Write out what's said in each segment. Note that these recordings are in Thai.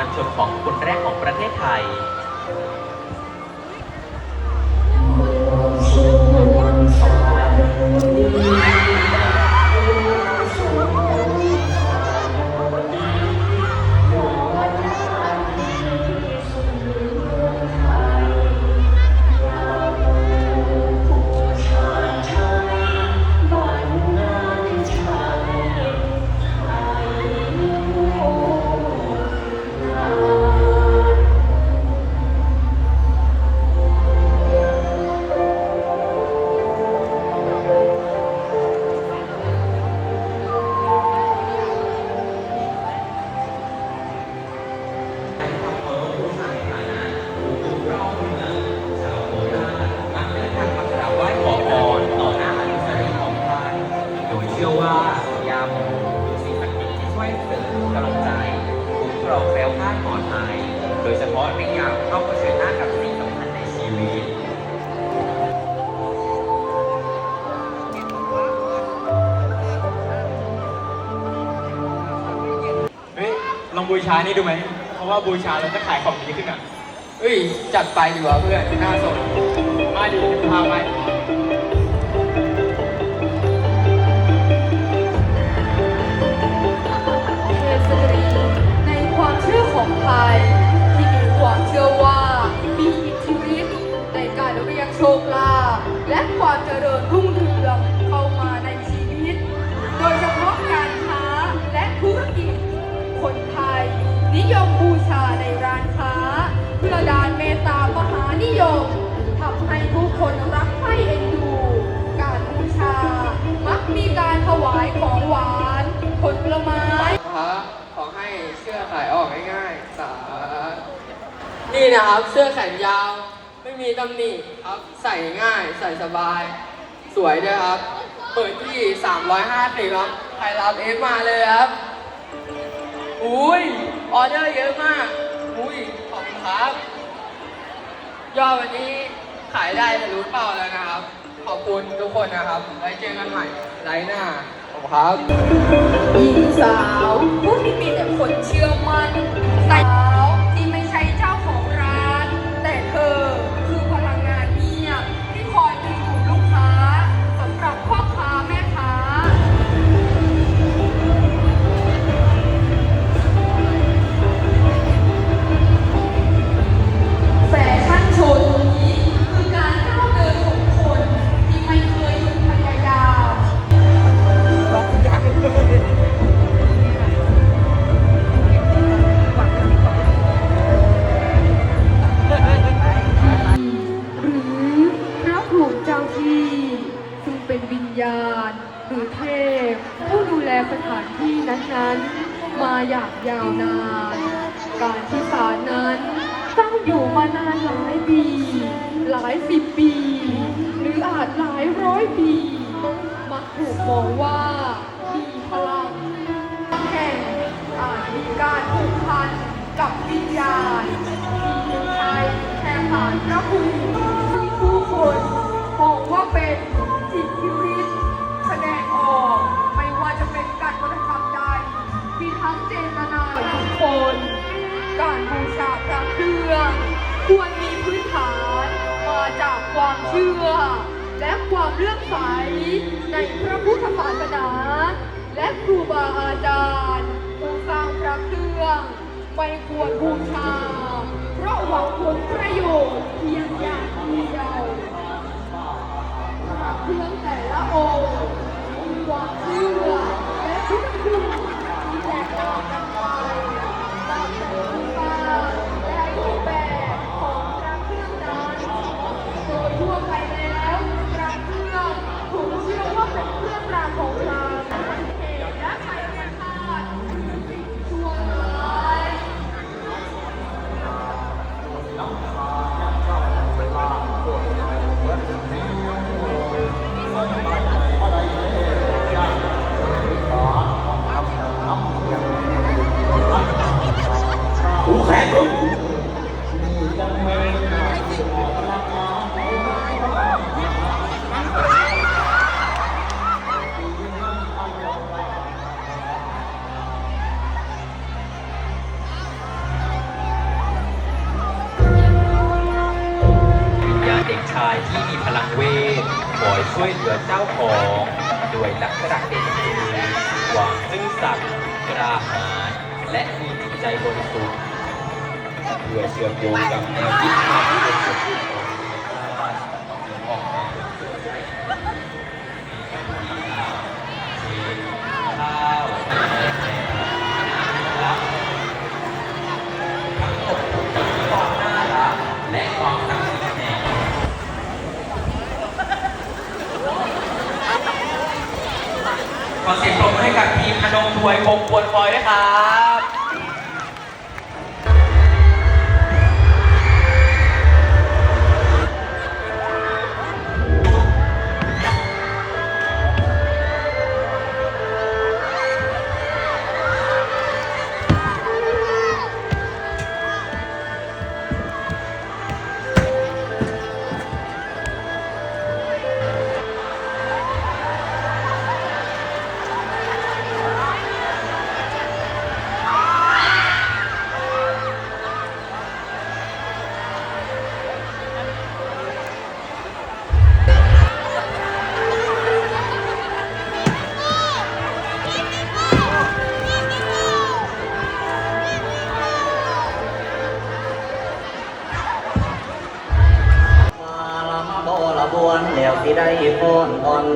มัญชนของคนแรกของประเทศไทย โดยเฉพาะในยามเข้าเผชิญหน้ากับสิ่งสำคัญในชีวิตเฮ้ยลองบูชานี่ดูไหม เพราะว่าบูชาแล้วจะขายของดีขึ้นอะเฮ้ย จัดไปดีกว่าเพื่อนน่าสนมาดีพาไปเทสตรีในความเชื่อของไทย คนรักใคร่เอ็นดู การบูชา มักมีการถวายของหวานผลไม้พระขอให้เสื้อขายออกง่ายๆสานี่นะครับเสื้อแขนยาว ไม่มีตำหนิครับใส่ง่ายใส่สบาย สวยด้วยครับ เปิดที่ 350ครับใครรับเอฟมาเลยครับอุ้ยออเดอร์เยอะมากอุ้ยขอบคุณครับยอดวันนี้ ขายได้ทะลุเป้าแล้วนะครับ ขอบคุณทุกคนนะครับไว้เจอกันใหม่ไลน์หน้าขอบคุณครับ หญิงสาวผู้ที่มีแต่คนเชื่อมั่นส อย่างยาวนาน การที่ศาลนั้นตั้งอยู่มานานหลายปี หลายสิบปี หรืออาจหลายร้อยปี มักถูกมองว่ามีพลังแห่งอาจมีการผูกพันกับวิญญาณที่เป็นไทยแทนสารพระภูมิซึ่ผู้คนมองว่าเป็นจิตวิริตแสดงออกไม่ว่าจะเป็นการกระท ทั้งเจตนาทุกคน การบูชาพระเครื่อง ควรมีพื้นฐานมาจากความเชื่อ และความเลื่อมใสในพระพุทธศาสนา และครูบาอาจารย์ผู้สร้างพระเครื่องไม่ควรบูชา เพราะหวังผลประโยชน์เพียงอย่างเดียว เวทคอยช่วยเหลือเจ้าของด้วยลักษณะเด่นคือความซื่อสัตย์กล้าหาญและมีจิตใจบริสุทธิ์เพื่อเชื่อมโยงกับแนวคิดความบริสุทธิ์ของชาติออกมาข้าวและทั้งหมดความน่ารักและความศักดิ์สิทธิ์แห่ง ขอเสียงปรบมือให้กับทีมพนงทวยคงควรคอยด้วยครับ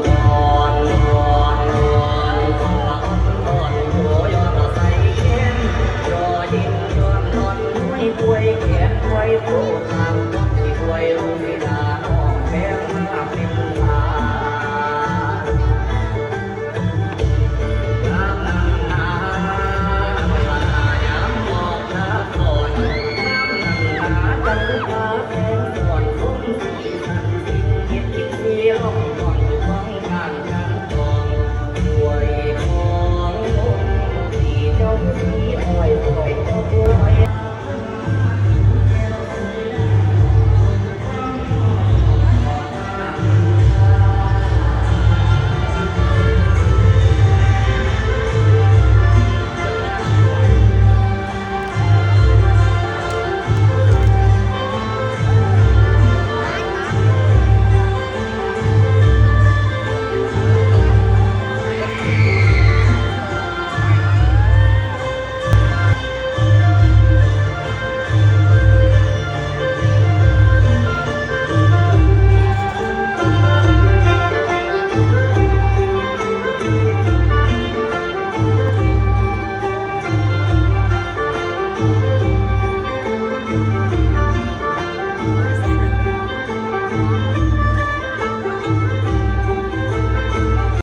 ม